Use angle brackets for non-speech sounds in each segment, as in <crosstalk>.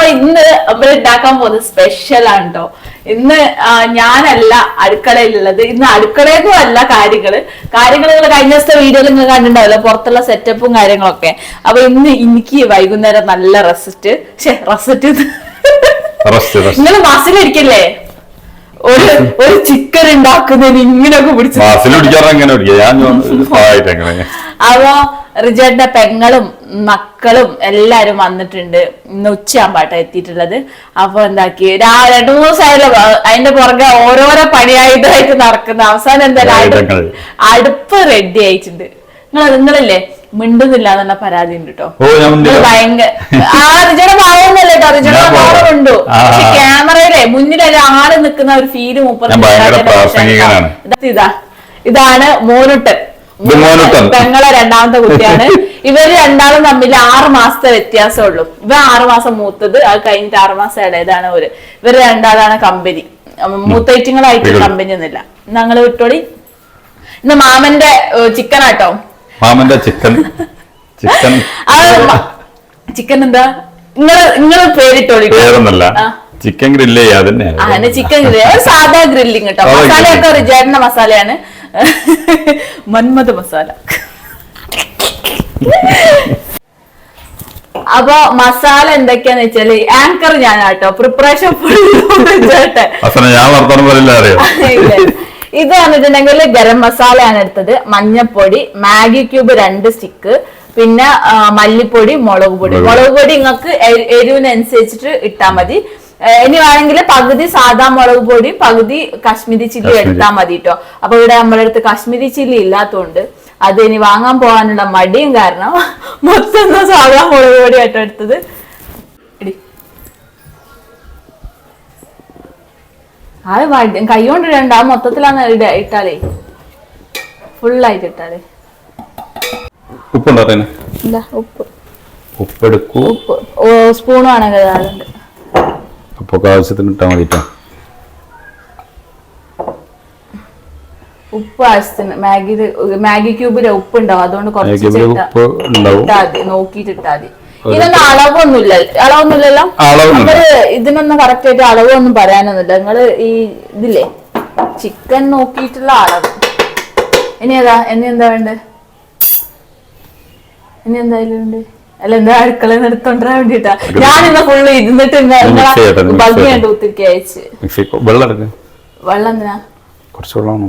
അപ്പൊ ഇന്ന് നമ്മൾ ഉണ്ടാക്കാൻ പോകുന്നത് സ്പെഷ്യൽ ആണ് കേട്ടോ ഇന്ന് ഞാനല്ല അടുക്കളയിലുള്ളത്. ഇന്ന് അടുക്കളയിലും അല്ല കാര്യങ്ങൾ. കാര്യങ്ങൾ നിങ്ങൾ കഴിഞ്ഞ ദിവസത്തെ വീഡിയോയിൽ നിങ്ങൾ കണ്ടിട്ടുണ്ടാവില്ല പുറത്തുള്ള സെറ്റപ്പും കാര്യങ്ങളൊക്കെ. അപ്പൊ ഇന്ന് എനിക്ക് വൈകുന്നേരം നല്ല റെസിസ്റ്റ് ഷേ റെസിറ്റ് റസ്റ്റ് റസ്റ്റ് നിങ്ങൾ മസിലിരിക്കില്ലേ ഒരു ഒരു ചിക്കൻ ഉണ്ടാക്കുന്നതിന് ഇങ്ങനെയൊക്കെ പിടിച്ചു <laughs> അപ്പൊ റിജയുടെ പെങ്ങളും മക്കളും എല്ലാരും വന്നിട്ടുണ്ട്. ഇന്ന് ഉച്ചയാകുമ്പാട്ട എത്തിയിട്ടുള്ളത്. അപ്പൊ എന്താക്കി? രാവിലെ രണ്ടു മൂന്ന് ദിവസമായാലും അതിന്റെ പുറകെ ഓരോരോ പണിയായിട്ടായിട്ട് നടക്കുന്ന. അവസാനം എന്തായാലും അടുപ്പ് റെഡി ആയിട്ടുണ്ട്. നിങ്ങൾ നിങ്ങളല്ലേ? മിണ്ടുന്നില്ല എന്നുള്ള പരാതി ഉണ്ട് കേട്ടോ ഭയങ്കര ആ റിജയുടെ ഭാവമൊന്നുമല്ല കേട്ടോ റിജയുടെ ഞാൻ ഭാവം ഭാവം. ഉണ്ടു? പക്ഷെ ക്യാമറയിലെ മുന്നിൽ ഒരാൾ നിൽക്കുന്ന ഒരു ഫീൽ പ്രാസംഗികനാണ്. ഇതാ ഇതാണ് മോനുട്ടൻ. പെങ്ങളെ രണ്ടാമത്തെ കുട്ടിയാണ്. ഇവർ രണ്ടാളും തമ്മിൽ ആറ് മാസത്തെ വ്യത്യാസമേ ഉള്ളൂ ഇവ ആറ് മാസം മൂത്തത് അത് കഴിഞ്ഞിട്ട് ആറ് മാസം ഇടയതാണ് ഒരു ഇവർ രണ്ടാളാണ് കമ്പനി. മൂത്തൈറ്റിങ്ങളായിട്ട്. കമ്പനി ഒന്നുമില്ല. ഞങ്ങൾ വിട്ടോടി ഇന്ന് മാമന്റെ ചിക്കൻ ആട്ടോ മാമന്റെ ചിക്കൻ. ചിക്കൻ. ചിക്കൻ എന്താ? നിങ്ങൾ നിങ്ങൾ പേരിട്ടോളി പേരൊന്നല്ല. ചിക്കൻ ഗ്രില്ല് ചിക്കൻ ഗ്രില്ല് സാധാ ഗ്രില്ലിങ് കേട്ടോ മസാല മസാലയൊക്കെ grilling. മസാലയാണ്. <laughs> മന്മത് മസാല. അപ്പൊ മസാല എന്തൊക്കെയാന്ന് വെച്ചാൽ ആങ്കർ ഞാനാട്ടോ. പ്രിപ്പറേഷൻ ഫുൾ ചേട്ടെ. ഇത് വന്നിട്ടുണ്ടെങ്കിൽ ഗരം മസാലയാണ് എടുത്തത്. മഞ്ഞപ്പൊടി മാഗി ക്യൂബ് രണ്ട് സ്റ്റിക്ക് പിന്നെ മല്ലിപ്പൊടി മുളക് പൊടി. മുളക് പൊടി. നിങ്ങൾക്ക് എരിവിനനുസരിച്ചിട്ട് ഇട്ടാ മതി. ഇനി വേണമെങ്കിൽ പകുതി സാധാ മുളക് പൊടിയും പകുതി കാശ്മീരി ചില്ലി. എടുത്താൽ മതി കേട്ടോ അപ്പൊ ഇവിടെ നമ്മുടെ അടുത്ത് കാശ്മീരി ചില്ലി ഇല്ലാത്തതുകൊണ്ട് അത് ഇനി വാങ്ങാൻ പോകാനുള്ള മടിയും കാരണം <laughs> മൊത്തം സാധാ മുളക് പൊടി ആട്ടോ എടുത്തത്. എടി. അത് വടി കൈ കൊണ്ട് ഇടണ്ട. ആ മൊത്തത്തിലാണ് ഇട ഇട്ടാലേ. ഫുള്ളായിട്ട് ഇട്ടാലേ. ഉപ്പുണ്ടോ ഉപ്പ്. ഉപ്പ് ഓ സ്പൂൺ ആണെങ്കിൽ അതുണ്ട് ഉപ്പൊക്കെ ആവശ്യത്തിന് ഇട്ടാൽ മതി. ഉപ്പ് ആവശ്യത്തിന്. മാഗി മാഗി ക്യൂബിലെ ഉപ്പ് ഉണ്ടാവും. അതുകൊണ്ട് കുറച്ച് ഉപ്പ് നോക്കിയിട്ട് ഇട്ടാ മതി. ഇതിനൊന്നും അളവൊന്നുമില്ല. അളവൊന്നുമില്ലല്ലോ? അളവൊന്നുമില്ല. നമ്മൾ ഇതിനൊന്നും കറക്റ്റ് ആയിട്ട് അളവൊന്നും പറയാനൊന്നുമില്ല. നിങ്ങൾ ഈ ഇതില്ലേ ചിക്കൻ നോക്കിയിട്ടുള്ള അളവ്. ഇനി ഏതാ? ഇനി എന്താ വേണ്ടേ ഇനി എന്തായാലും ഉണ്ട് അല്ല എന്താ അടുക്കള നിർത്തോണ്ടാ എടുത്തോണ്ടാൻ വേണ്ടിട്ടാ. ഞാനിന്ന് ഫുള്ള് ഇരുന്നിട്ട് ബഗ്ഗി കുത്തിരിക്കി അയച്ച്. വെള്ളം വെള്ളം എന്തിനാ? കുറച്ച് വെള്ളം.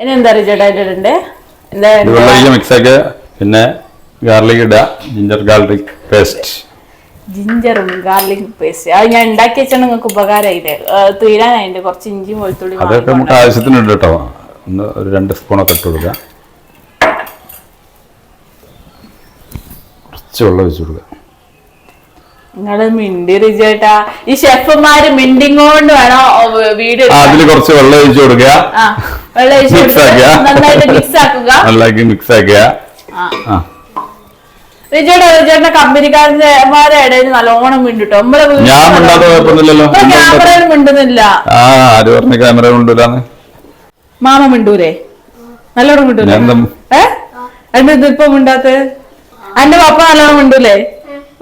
ഇനി എന്താ ചേട്ടാ ഇടണ്ടേ എന്താ മിക്സ് ആക്കി. പിന്നെ ഗാർലിക് ഇടുക ജിഞ്ചർ ഗാർലിക് പേസ്റ്റ് ജിഞ്ചറും ഗാർലിക് പേസ്റ്റ് അത് ഞാൻ ഉണ്ടാക്കി വെച്ചാൽ നിങ്ങൾക്ക് ഉപകാരമായില്ലേ തീരാനായിട്ട് കുറച്ച് ഇഞ്ചി വെളുത്തുള്ളി അതൊക്കെ നമുക്ക് ആവശ്യത്തിനുണ്ട് കേട്ടോ. ഒന്ന് ഒരു രണ്ട് സ്പൂണൊക്കെ ഇട്ട് കൊടുക്കുക കുറച്ച് വെള്ളം ഒഴിച്ചു കൊടുക്കുക. നിങ്ങൾ മിണ്ടി റിജേട്ടാ. ഈ ഷെഫുമാര് മിണ്ടിങ്ങോണ്ട് വേണോ വീഡിയോ ആ അതിൽ കുറച്ച് വെള്ളം ഒഴിച്ച് കൊടുക്കുക. വെള്ളം ഒഴിച്ച് Mix ആക്കുക. നന്നായിട്ട് മിക്സ് ആക്കുക. മിക്സ് റിജേട്ടാ ഇടയിൽ നല്ലോണം മിണ്ടിട്ടോ? നമ്മളെ വീട്ടിൽ ഞാൻ മിണ്ടാത്ത കുഴപ്പമൊന്നുമില്ലല്ലോ. ക്യാമറയിൽ മിണ്ടുന്നില്ല. ആ ആര് പറഞ്ഞ ക്യാമറ മാമ മിണ്ടൂരേ നല്ലോണം മിണ്ടൂലേ? എന്താ- ഇതിപ്പോ മിണ്ടാത്ത എന്റെ പപ്പ നല്ലോണം മിണ്ടൂലേ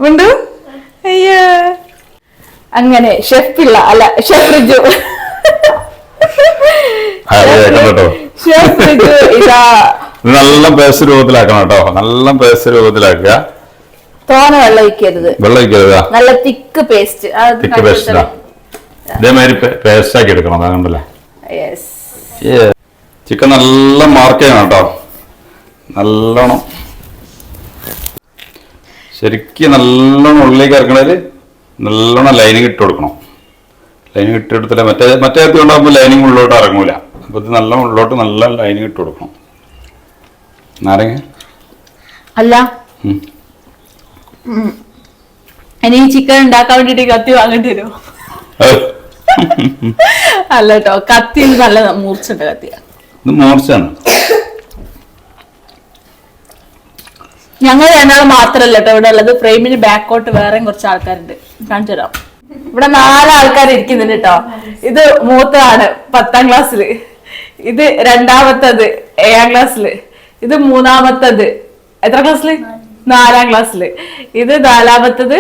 മിണ്ടു? അയ്യോ. അങ്ങനെ അല്ല ഷെഫ് റിജു. അല്ല കേൾക്കണം കേട്ടോ. ഷെഫ് റിജു ഇതാ. നല്ല പേസ്റ്റ് രൂപത്തിലാക്കണം കേട്ടോ. നല്ല പേസ്റ്റ് രൂപത്തിലാക്കുക. തോന വെള്ളം ഒഴിക്കരുത്. വെള്ളം ഒഴിക്കരുത്. നല്ല തിക്ക് പേസ്റ്റ്. തിക്ക് പേസ്റ്റ് ഇതേമാതിരി പേസ്റ്റ് ആക്കി എടുക്കണം അതുകൊണ്ടല്ലേ ചിക്കൻ നല്ല മാർക്ക് ചെയ്യണം കേട്ടോ. നല്ലോണം ശരിക്കും നല്ലോണം ഉള്ളിലേക്ക് ഇറക്കണതിൽ നല്ലോണം ലൈനിങ് ഇട്ട് കൊടുക്കണം. ലൈനിങ് ഇട്ട് എടുത്തില്ല മറ്റേ മറ്റേ എത്തി ഉണ്ടാകുമ്പോൾ ലൈനിങ് ഉള്ളോട്ട് ഇറങ്ങൂല. അപ്പോൾ ഇത് നല്ല ഉള്ളോട്ട് നല്ല ലൈനിങ് ഇട്ട് കൊടുക്കണം. നാരങ്ങ? അല്ല. ഇനി ചിക്കൻ ഉണ്ടാക്കാൻ വേണ്ടിട്ട് കത്തി വാങ്ങേണ്ടി വരുമോ അല്ല കേട്ടോ കത്തി നല്ല മൂർച്ചുണ്ട് കത്തിയാ. ഇത് മോർച്ചാണ് ഞങ്ങൾ രണ്ടാൾ മാത്രല്ല കേട്ടോ ഇവിടെ ഉള്ളത്. ഫ്രെയിമിന് ബാക്കോട്ട് വേറെയും കുറച്ച് ആൾക്കാരുണ്ട്. കാണിച്ചു തരാം. ഇവിടെ നാലാൾക്കാർ ഇരിക്കുന്നുണ്ട് കേട്ടോ ഇത് മൂത്തതാണ് പത്താം ക്ലാസ്സിൽ ഇത് രണ്ടാമത്തത് ഏഴാം ക്ലാസ്സിൽ. ഇത് മൂന്നാമത്തത് എത്ര ക്ലാസ്സിൽ? നാലാം ക്ലാസ്സിൽ. ഇത് നാലാമത്തത്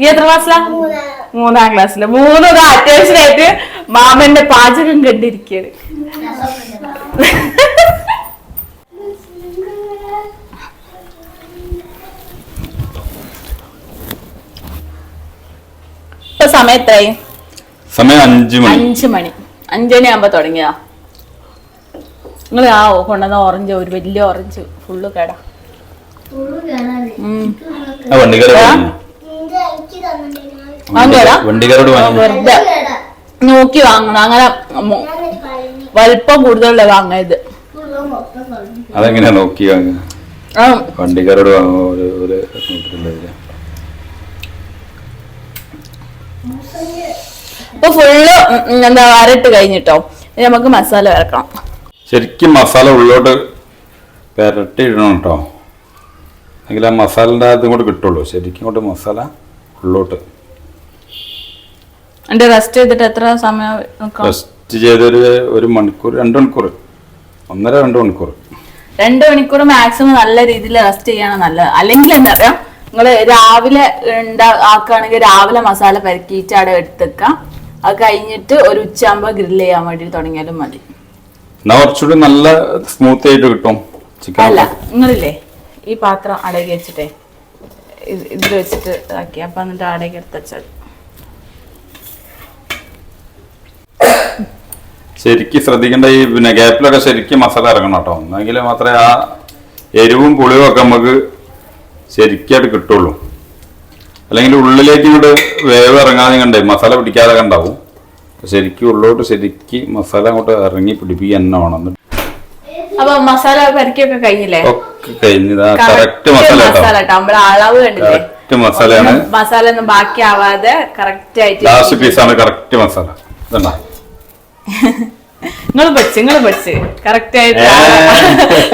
ഈ എത്ര ക്ലാസ്സിലാ? മൂന്നാം ക്ലാസ്സിൽ. അറ്റൻഷൻ ആയിട്ട് മാമന്റെ പാചകം കണ്ടിരിക്കുകയാണ് ഇപ്പൊ സമയം എത്രയായി? സമയം അഞ്ചു മണി. അഞ്ചു മണി. അഞ്ചണി ആകുമ്പോ തുടങ്ങിയതാ. നിങ്ങൾ ആ കൊണ്ടുവന്ന ഓറഞ്ച് ഒരു വലിയ ഓറഞ്ച് ഫുള്ള് കേടാ. വെറുതെ നോക്കി വാങ്ങണം. അങ്ങനെ വലിപ്പം കൂടുതലുള്ള വാങ്ങരുത്. അതെങ്ങനെയാ നോക്കി വാങ്ങുക? വണ്ടിക്കാരോട് വാങ്ങുക. ഒരു ഒരു നൂറ്റിരണ്ടതിൽ. ഇപ്പൊ ഫുള്ള് എന്താ വരട്ട് കഴിഞ്ഞിട്ടോ? ഇനി നമുക്ക് മസാല വരക്കണം. ശരിക്കും മസാല ഉള്ളോട്ട് പെരട്ടി ഇടണം കേട്ടോ എങ്കിൽ ആ മസാലന്റെ അത് ഇങ്ങോട്ട് കിട്ടുള്ളൂ. ശരിക്കും ഇങ്ങോട്ട് മസാല ഉള്ളോട്ട് എന്റെ റെസ്റ്റ് ചെയ്തിട്ട് എത്ര സമയം റെസ്റ്റ് ചെയ്തൊരു ഒരു മണിക്കൂർ രണ്ട് മണിക്കൂർ. ഒന്നര രണ്ട് മണിക്കൂർ. രണ്ട് മണിക്കൂർ മാക്സിമം നല്ല രീതിയിൽ റെസ്റ്റ് ചെയ്യണം നല്ലത്. അല്ലെങ്കിൽ എന്താ പറയാ നിങ്ങൾ രാവിലെ ഉണ്ടാ ആക്കുകയാണെങ്കിൽ രാവിലെ മസാല പരക്കിയിട്ട് അവിടെ എടുത്തേക്കാം. അത് കഴിഞ്ഞിട്ട് ഒരു ഉച്ചയാകുമ്പോൾ ഗ്രില്ല് ചെയ്യാൻ വേണ്ടി തുടങ്ങിയാലും മതി. കുറച്ചുകൂടി നല്ല സ്മൂത്ത് ആയിട്ട് കിട്ടും ചിക്കൻ അല്ല നിങ്ങളില്ലേ ഈ പാത്രം അടകി വെച്ചിട്ടേ ഇത് ഇതിൽ വെച്ചിട്ട് ആക്കി അപ്പൊ എന്നിട്ട് അടകി എടുത്ത് വെച്ചാൽ. ശരിക്കും ശ്രദ്ധിക്കേണ്ട ഈ പിന്നെ ഗ്യാപ്പിലൊക്കെ ശരിക്കും മസാല ഇറങ്ങണം കേട്ടോ. എന്നെങ്കിൽ മാത്രമേ ആ എരിവും പുളിയും ഒക്കെ നമുക്ക് ശരിക്കായിട്ട് കിട്ടുള്ളൂ. അല്ലെങ്കിൽ ഉള്ളിലേക്ക് ഇങ്ങോട്ട് വേവ് ഇറങ്ങാതെ കണ്ടേ മസാല പിടിക്കാതെ കണ്ടാവും. ശരിക്കും ഉള്ളോട്ട് ശരിക്ക് മസാല അങ്ങോട്ട് ഇറങ്ങി പിടിപ്പിക്കുക തന്നെ വേണം. നിങ്ങൾ അപ്പൊ മസാല പഠിച്ചു കഴിഞ്ഞില്ലേ? ഒക്കെ കഴിഞ്ഞതാ കറക്റ്റ് മസാല അളവ് കറക്റ്റ് മസാലയാണ്. മസാല ഒന്നും ബാക്കി ആവാതെ കറക്റ്റ് ആയിട്ട് ലാസ്റ്റ് പീസാണ് കറക്റ്റ് മസാല. ഇതണ്ട? നിങ്ങൾ പഠിച്ച് നിങ്ങൾ പഠിച്ച്. കറക്റ്റ് ആയിട്ട്.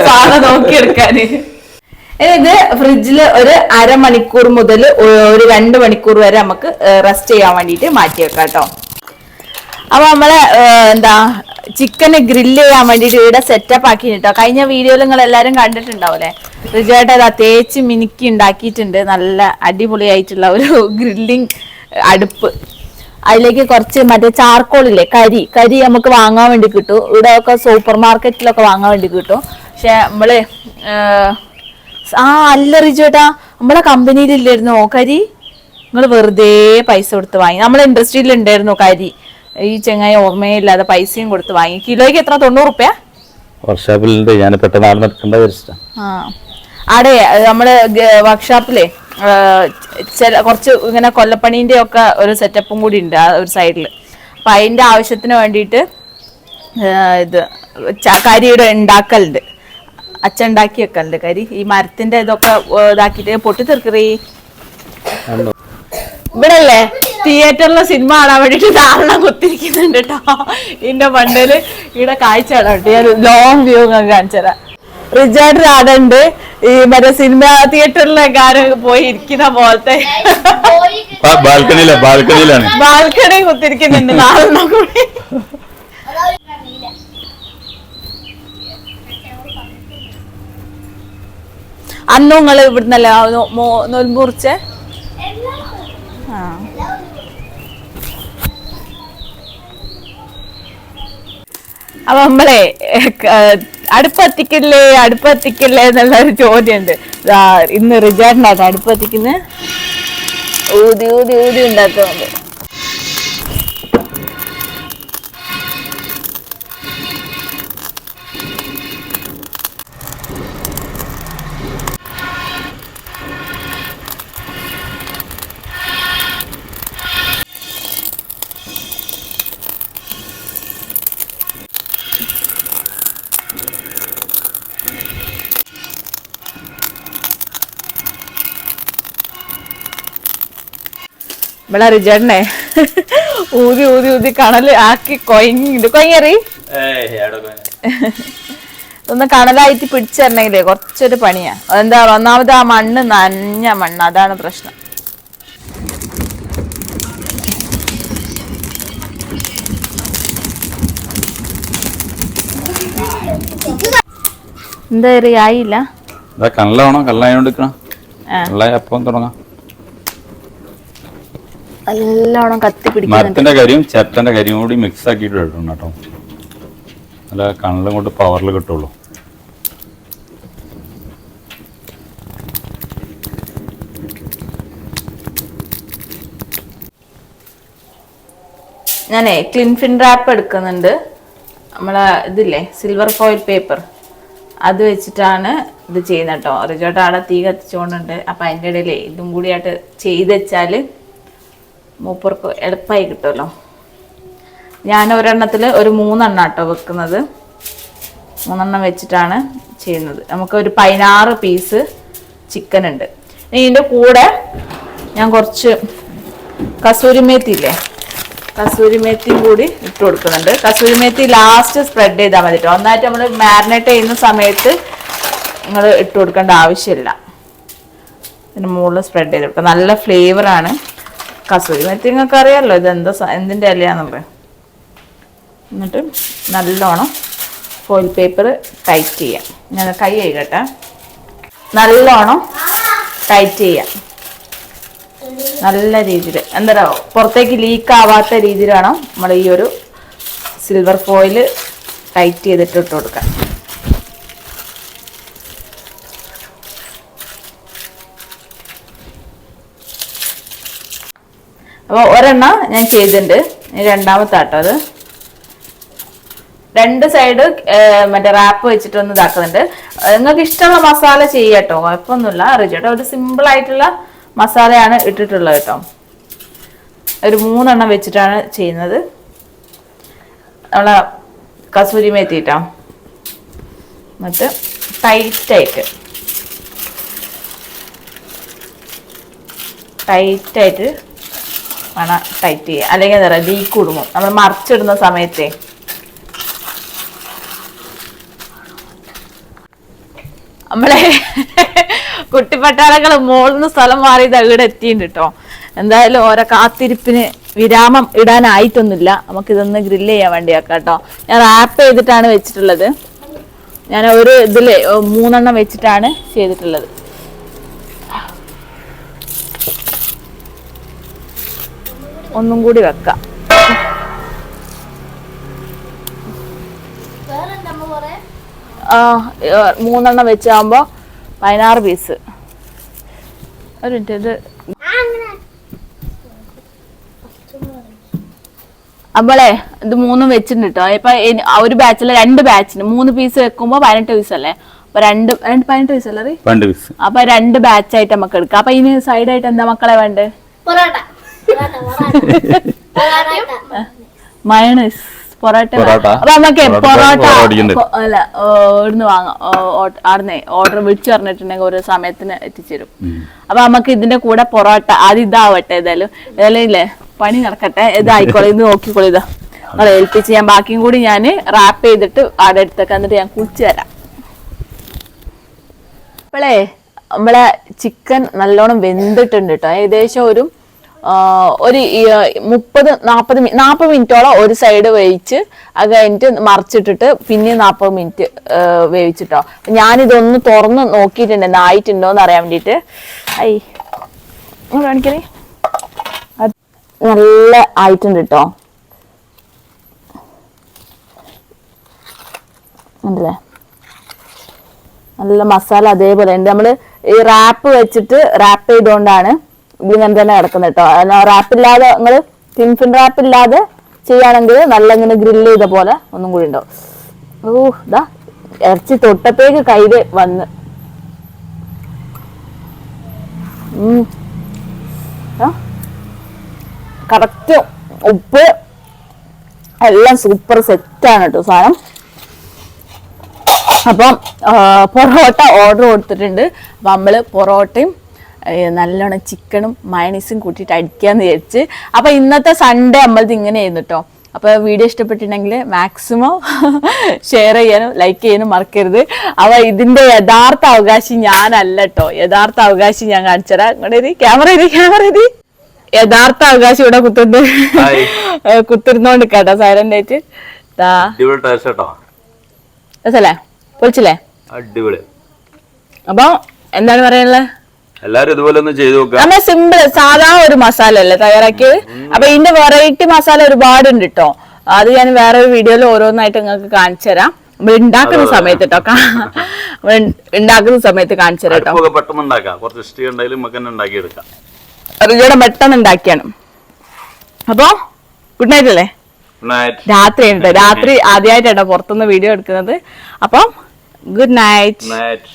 സാധനം നോക്കിയെടുക്കാന്. ഇത് ഫ്രിഡ്ജിൽ ഒരു അരമണിക്കൂർ മുതൽ ഒരു രണ്ട് മണിക്കൂർ വരെ നമുക്ക് റെസ്റ്റ് ചെയ്യാൻ വേണ്ടിയിട്ട് മാറ്റി വെക്കാം കേട്ടോ അപ്പൊ നമ്മളെ എന്താ ചിക്കന് ഗ്രില്ല് ചെയ്യാൻ വേണ്ടിയിട്ട് ഇവിടെ സെറ്റപ്പ് ആക്കി കേട്ടോ കഴിഞ്ഞ വീഡിയോയിൽ നിങ്ങൾ എല്ലാവരും കണ്ടിട്ടുണ്ടാവൂലേ? റിജുവായിട്ട് അത് തേച്ച് മിനുക്കി ഉണ്ടാക്കിയിട്ടുണ്ട്. നല്ല അടിപൊളിയായിട്ടുള്ള ഒരു ഗ്രില്ലിങ് അടുപ്പ്. അതിലേക്ക് കുറച്ച് മറ്റേ ചാർക്കോൾ ഇല്ലേ കരി. കരി നമുക്ക് വാങ്ങാൻ വേണ്ടി കിട്ടും. ഇവിടെ ഒക്കെ സൂപ്പർ മാർക്കറ്റിലൊക്കെ വാങ്ങാൻ വേണ്ടി കിട്ടും. പക്ഷെ നമ്മൾ ആ അല്ല റിജുവേട്ടാ നമ്മളെ കമ്പനിയിലില്ലായിരുന്നോ കരി? നിങ്ങൾ വെറുതെ പൈസ കൊടുത്ത് വാങ്ങി. നമ്മളെ ഇൻഡസ്ട്രിയിൽ ഉണ്ടായിരുന്നു കരി. ഈ ചെങ്ങായി ഓർമ്മയില്ലാതെ പൈസയും കൊടുത്ത് വാങ്ങി. കിലോയ്ക്ക് എത്ര? തൊണ്ണൂറ് റുപ്യ? അടെ ഞാൻ പെട്ടെന്ന് ആ. നമ്മുടെ വർക്ക്ഷോപ്പിലെ ചില കുറച്ച് ഇങ്ങനെ കൊല്ലപ്പണീന്റെ ഒക്കെ ഒരു സെറ്റപ്പും കൂടി ഉണ്ട് ആ ഒരു സൈഡിൽ അപ്പം അതിന്റെ ആവശ്യത്തിന് വേണ്ടിയിട്ട് ഇത് കരിയുടെ ഉണ്ടാക്കലുണ്ട്. അച്ഛൻ ഉണ്ടാക്കി വെക്കലുണ്ട് കരി ഈ മരത്തിന്റെ ഇതൊക്കെ ഇതാക്കിട്ട് പൊട്ടിത്തെറുക്കറി ഇവിടെ അല്ലേ തിയേറ്ററിലെ സിനിമ കാണാൻ വേണ്ടിട്ട് ധാരണ കുത്തിരിക്കുന്നുണ്ട് കേട്ടോ ഇതിന്റെ മണ്ടയിൽ ഇവിടെ കാഴ്ച കാണാം ഞാൻ ലോങ് വ്യൂ ഞാൻ തരാം. റിജാർഡ് രാധണ്ട് ഈ മറ്റേ സിനിമ തിയേറ്ററിലെ കാര്യം പോയി ഇരിക്കുന്ന പോലത്തെ ബാൽക്കണിയിലാണ് ബാൽക്കണിയിലാണ്. ബാൽക്കണി കുത്തിരിക്കുന്നുണ്ട് നാളെ കൂടി. അന്നും നിങ്ങൾ ഇവിടുന്നല്ല നോൽമ്പ് ആ അപ്പൊ നമ്മളെ അടുപ്പത്തിക്കില്ലേ അടുപ്പത്തിക്കില്ലേ എന്നുള്ള ഒരു ചോദ്യമുണ്ട് ഇന്ന് റിജാർഡിനാണ് അടുപ്പത്തിക്കുന്നത് ഊതി ഊതി ഊതി ഉണ്ടാക്കുന്നുണ്ട്. ഇവിടെ റിജാർഡിനെ ഊതി ഊതി ഊതി കണൽ ആക്കി കൊയങ്ങിണ്ട് കൊയങ്ങറി? ഒന്ന് കണലായിട്ട് പിടിച്ചിറണെങ്കിലേ കുറച്ചൊരു പണിയാ. എന്താ ഒന്നാമത് ആ മണ്ണ് നനഞ്ഞ മണ്ണ്. അതാണ് പ്രശ്നം. എന്താ ആയില്ല. ഇതാ കല്ലാണോ കല്ലായോണ്ട് നിൽക്കണം. ഉള്ള അപ്പം തുടങ്ങാം. നല്ലോണം കത്തി പിടിക്കും മരത്തിന്റെ കരിയും ചിരട്ടന്റെ കരിയും കൂടി മിക്സ് ആക്കിയിട്ട് ഇടണം കേട്ടോ. നല്ല കണ്ണിലും കൊണ്ട് പവറിൽ കിട്ടുള്ളൂ. ഞാനേ ക്ലീൻ ഫിൻ റാപ്പ് എടുക്കുന്നുണ്ട്. നമ്മളെ ഇതില്ലേ സിൽവർ ഫോയിൽ പേപ്പർ അത് വെച്ചിട്ടാണ് ഇത് ചെയ്യുന്നത് കേട്ടോ. റിജോട്ട് ആടെ തീ കത്തിച്ചുകൊണ്ടുണ്ട് അപ്പം അതിന്റെ ഇടയിൽ ഇതും കൂടിയായിട്ട് ചെയ്ത് വെച്ചാൽ മൂപ്പർക്ക് എളുപ്പമായി കിട്ടുമല്ലോ. ഞാൻ ഒരെണ്ണത്തിൽ ഒരു മൂന്നെണ്ണം കേട്ടോ വെക്കുന്നത്. മൂന്നെണ്ണം വെച്ചിട്ടാണ് ചെയ്യുന്നത്. നമുക്ക് ഒരു പതിനാറ് പീസ് ചിക്കൻ ഉണ്ട് ഇതിന്റെ കൂടെ ഞാൻ കുറച്ച് കസൂരി മേത്തി ഇല്ലേ കസൂരി മേത്തിയും കൂടി ഇട്ട് കൊടുക്കുന്നുണ്ട്. കസൂരി മേത്തി ലാസ്റ്റ് സ്പ്രെഡ് ചെയ്താൽ മതി കേട്ടോ ഒന്നായിട്ട് നമ്മൾ മാരിനേറ്റ് ചെയ്യുന്ന സമയത്ത് നിങ്ങൾ ഇട്ട് കൊടുക്കേണ്ട ആവശ്യമില്ല. ഇതിന് മുകളിൽ സ്പ്രെഡ് ചെയ്ത് കൊടുക്കുക നല്ല ഫ്ലേവറാണ് കസൂരി മെത്തി നിങ്ങൾക്ക് അറിയാമല്ലോ ഇത് എന്താ എന്തിന്റെ ഇലയാണെന്നുള്ളത് എന്നിട്ട് നല്ലോണം ഫോയിൽ പേപ്പർ ടൈറ്റ് ചെയ്യാം. ഞാൻ കൈ കഴുകട്ടെ. നല്ലോണം ടൈറ്റ് ചെയ്യാം. നല്ല രീതിയിൽ. എന്താ പുറത്തേക്ക് ലീക്ക് ആവാത്ത രീതിയിൽ വേണം നമ്മൾ ഈ ഒരു സിൽവർ ഫോയിൽ ടൈറ്റ് ചെയ്തിട്ട് ഇട്ട് കൊടുക്കാൻ. അപ്പോൾ ഒരെണ്ണം ഞാൻ ചെയ്തിട്ടുണ്ട്. രണ്ടാമത്തെ ആട്ടോ അത്. രണ്ട് സൈഡ് മറ്റേ റാപ്പ് വെച്ചിട്ട് ഒന്ന് ഇതാക്കുന്നുണ്ട്. നിങ്ങൾക്ക് ഇഷ്ടമുള്ള മസാല ചെയ്യട്ടോ കുഴപ്പമൊന്നുമില്ല. റിജേട്ടോ ഒരു സിമ്പിൾ ആയിട്ടുള്ള മസാലയാണ് ഇട്ടിട്ടുള്ളത് കേട്ടോ ഒരു മൂന്നെണ്ണം വെച്ചിട്ടാണ് ചെയ്യുന്നത്. നമ്മളെ കസൂരി മേത്തിയിട്ടോ എന്നിട്ട് ടൈറ്റായിട്ട് ടൈറ്റായിട്ട് വേണം ടൈറ്റ് ചെയ്യുക. അല്ലെങ്കിൽ എന്താ പറയുക ലീക്ക് കുടുങ്ങും നമ്മൾ മറിച്ചിടുന്ന സമയത്തേ. നമ്മളെ <laughs> കുട്ടിപ്പട്ടാളകൾ മോളിന്ന് സ്ഥലം മാറി ഇവിടെ കേട്ടോ എന്തായാലും ഓരോ കാത്തിരിപ്പിന് വിരാമം ഇടാനായിട്ടൊന്നുമില്ല. നമുക്കിതൊന്ന് ഗ്രില്ല് ചെയ്യാൻ വേണ്ടിയാക്കാം കേട്ടോ ഞാൻ റാപ്പ് ചെയ്തിട്ടാണ് വെച്ചിട്ടുള്ളത്. ഞാൻ ഒരു ഇതിൽ മൂന്നെണ്ണം വെച്ചിട്ടാണ് ചെയ്തിട്ടുള്ളത്. ഒന്നും കൂടി വെക്കാം. മൂന്നെണ്ണം വെച്ചാകുമ്പോ പതിനാറ് പീസ്. ഒരു മിനിറ്റ് ഇത് അപ്പോളേ ഇത് മൂന്നും വെച്ചിട്ടുണ്ട് കേട്ടോ ഇപ്പൊ ഒരു ബാച്ചിൽ രണ്ട് ബാച്ചിന് മൂന്ന് പീസ് വെക്കുമ്പോ പതിനെട്ട് പീസ് അല്ലേ? അപ്പൊ രണ്ട് രണ്ട് പതിനെട്ട് പീസ് അല്ലേ അപ്പൊ രണ്ട് ബാച്ചായിട്ട് നമുക്ക് എടുക്കാം. അപ്പൊ ഇനി സൈഡായിട്ട് എന്താ മക്കളെ വേണ്ടത് പൊറോട്ട. <laughs> മയണൈസ്. പൊറോട്ട. അപ്പൊ നമുക്ക് പൊറോട്ട അല്ല ഇവിടുന്ന് വാങ്ങാം. ആടുന്നേ ഓർഡർ വിളിച്ചു പറഞ്ഞിട്ടുണ്ടെങ്കിൽ ഒരു സമയത്തിന് എത്തിച്ചേരും. അപ്പൊ നമുക്ക് ഇതിന്റെ കൂടെ പൊറോട്ട അത് ഇതാവട്ടെ ഏതായാലും. ഏതായാലും ഇല്ലേ? പണി നടക്കട്ടെ. ഇതായിക്കോളെ ഇത് നോക്കിക്കോളെ ഇതാ. നിങ്ങളെ ഏൽപ്പിച്ച് ഞാൻ ബാക്കിയും കൂടി ഞാൻ റാപ്പ് ചെയ്തിട്ട് ആടെ എടുത്തേക്ക് എന്നിട്ട് ഞാൻ കുളിച്ചു തരാം ഇപ്പോഴേ നമ്മളെ ചിക്കൻ നല്ലോണം വെന്തിട്ടുണ്ട് കേട്ടോ ഏകദേശം ഒരു ഒരു മുപ്പത് നാൽപ്പത് നാൽപ്പത് മിനിറ്റോളം ഒരു സൈഡ് വേവിച്ച് അത് കഴിഞ്ഞിട്ട് മറിച്ചിട്ടിട്ട് പിന്നെ നാൽപ്പത് മിനിറ്റ് വേവിച്ചിട്ടോ. ഞാനിതൊന്ന് തുറന്ന് നോക്കിയിട്ടുണ്ട്. ആയിട്ടുണ്ടോ എന്ന് അറിയാൻ വേണ്ടിയിട്ട്. ഐ കാണിക്കണേ? നല്ല ആയിട്ടുണ്ട് കേട്ടോ ഉണ്ടല്ലേ? നല്ല മസാല അതേപോലെ ഉണ്ട്. നമ്മൾ ഈ റാപ്പ് വെച്ചിട്ട് റാപ്പ് ചെയ്തുകൊണ്ടാണ് ഇതിങ്ങനെ തന്നെ കിടക്കുന്നത് കേട്ടോ റാപ്പ് ഇല്ലാതെ നിങ്ങൾ തിൻഫിൻ റാപ്പ് ഇല്ലാതെ ചെയ്യുകയാണെങ്കിൽ നല്ല ഇങ്ങനെ ഗ്രില്ല് ചെയ്ത പോലെ ഒന്നും കൂടി ഉണ്ടാവും. ഓ ഇതാ ഇറച്ചി തൊട്ടത്തേക്ക് കയ്യിൽ വന്ന്. കറക്റ്റ് ഉപ്പ്. എല്ലാം സൂപ്പർ സെറ്റാണ് കേട്ടോ സാധനം. അപ്പം പൊറോട്ട ഓർഡർ കൊടുത്തിട്ടുണ്ട്. അപ്പം നമ്മൾ പൊറോട്ടയും നല്ലോണം ചിക്കനും മയണീസും കൂട്ടിയിട്ട് അടിക്കാന്ന് വിചാരിച്ച്. അപ്പോൾ ഇന്നത്തെ സൺഡേ നമ്മളത് ഇങ്ങനെയായിരുന്നു കേട്ടോ അപ്പോൾ വീഡിയോ ഇഷ്ടപ്പെട്ടിട്ടുണ്ടെങ്കിൽ മാക്സിമം ഷെയർ <laughs> ചെയ്യാനും ലൈക്ക് ചെയ്യാനും മറക്കരുത്. അപ്പോൾ ഇതിന്റെ യഥാർത്ഥ അവകാശി ഞാനല്ല കേട്ടോ യഥാർത്ഥ അവകാശി ഞാൻ കാണിച്ചുതരാം. ഇങ്ങോട്ട് ക്യാമറ ഇത് ക്യാമറ ഇത് യഥാർത്ഥ അവകാശി ഇവിടെ കുത്തുന്നത്. കുത്തിരുന്നോണ്ട് കേട്ടോ സൈലന്റ് ആയിട്ട്. പൊളിച്ചില്ലേ? അടിപൊളി. അപ്പൊ എന്താണ് പറയാനുള്ളത്? എല്ലാരും ഇതുപോലെ ഒന്ന് ചെയ്തു നമ്മൾ സിമ്പിൾ സാധാ ഒരു മസാല അല്ലേ തയ്യാറാക്കിയത്? അപ്പൊ ഇതിന്റെ വെറൈറ്റി മസാല ഒരുപാട് ഉണ്ട് കേട്ടോ അത് ഞാൻ വേറെ ഒരു വീഡിയോയിൽ ഓരോന്നായിട്ട് നിങ്ങൾക്ക് കാണിച്ചു തരാം. നമ്മൾ ഉണ്ടാക്കുന്ന സമയത്ത് കേട്ടോ നമ്മൾ ഉണ്ടാക്കുന്ന സമയത്ത് കാണിച്ചു തരാം കേട്ടോ പെട്ടെന്ന് ഉണ്ടാക്കാം. കുറച്ച് ഇഷ്ടി ഉണ്ടെങ്കിലും നമുക്ക് തന്നെ ഉണ്ടാക്കിയെടുക്കാം. റിജോടെ പെട്ടെന്ന് ഉണ്ടാക്കിയാണ്. അപ്പോ ഗുഡ് നൈറ്റ് അല്ലേ? രാത്രി ഉണ്ട്. രാത്രി ആദ്യമായിട്ടാണ് പുറത്തുനിന്ന് വീഡിയോ എടുക്കുന്നത്. അപ്പം ഗുഡ് നൈറ്റ് നൈറ്റ്